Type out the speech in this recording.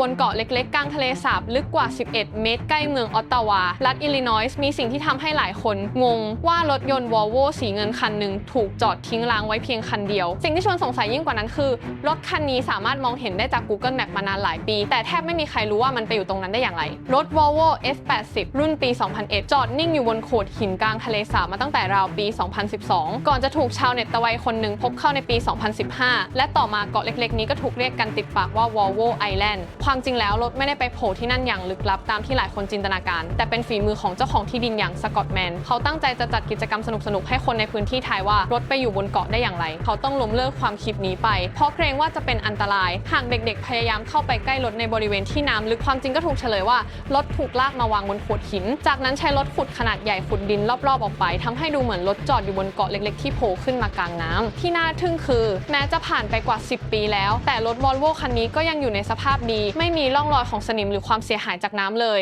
บนเกาะเล็กๆ กลางทะเลสาบลึกกว่า 11 เมตร ใกล้เมืองออตตาวา รัฐอิลลินอยส์ มีสิ่งที่ทำให้หลายคนงงว่ารถยนต์วอลโวสีเงินคันหนึ่งถูกจอดทิ้งร้างไว้เพียงคันเดียว สิ่งที่ชวนสงสัยยิ่งกว่านั้นคือ รถคันนี้สามารถมองเห็นได้จาก Google Map มานานหลายปี แต่แทบไม่มีใครรู้ว่ามันไปอยู่ตรงนั้นได้อย่างไร รถ Volvo S80 รุ่นปี 2001 จอดนิ่งอยู่บนโขดหินกลางทะเลสาบมาตั้งแต่ราวปี 2012 ก่อนจะถูกชาวเน็ตตะไวยคนหนึ่งพบเข้าในปี 2015 และต่อมาเกาะเล็กๆ นี้ก็ถูกเรียกกันติดปากว่า Volvo Island ความจริงแล้วรถไม่ได้ไปโผล่ที่นั่นอย่างลึกลับตามที่หลายคนจินตนาการ แต่เป็นฝีมือของเจ้าของที่ดินอย่างสกอตแมนเขาตั้งใจจะจัดกิจกรรมสนุกๆให้คนในพื้นที่ทายว่ารถไปอยู่บนเกาะได้อย่างไร เขาต้องล้มเลิกความคิดนี้ไป เพราะเกรงว่าจะเป็นอันตราย หากเด็กๆ พยายามเข้าไปใกล้รถในบริเวณที่น้ำลึกความจริงก็ถูกเฉลยว่ารถถูกลากมาวางบนโขดหิน จากนั้นใช้รถขุดขนาดใหญ่ขุดดินรอบๆออกไปทำให้ดูเหมือนรถจอดอยู่บนเกาะเล็กๆที่โผล่ขึ้นมากลางน้ำที่น่าทึ่งคือ แม้จะผ่านไปกว่า 10 ปีแล้ว แต่รถวอลโวคันนี้ก็ยังอยู่ในสภาพดีไม่มีร่องรอยของสนิมหรือความเสียหายจากน้ำเลย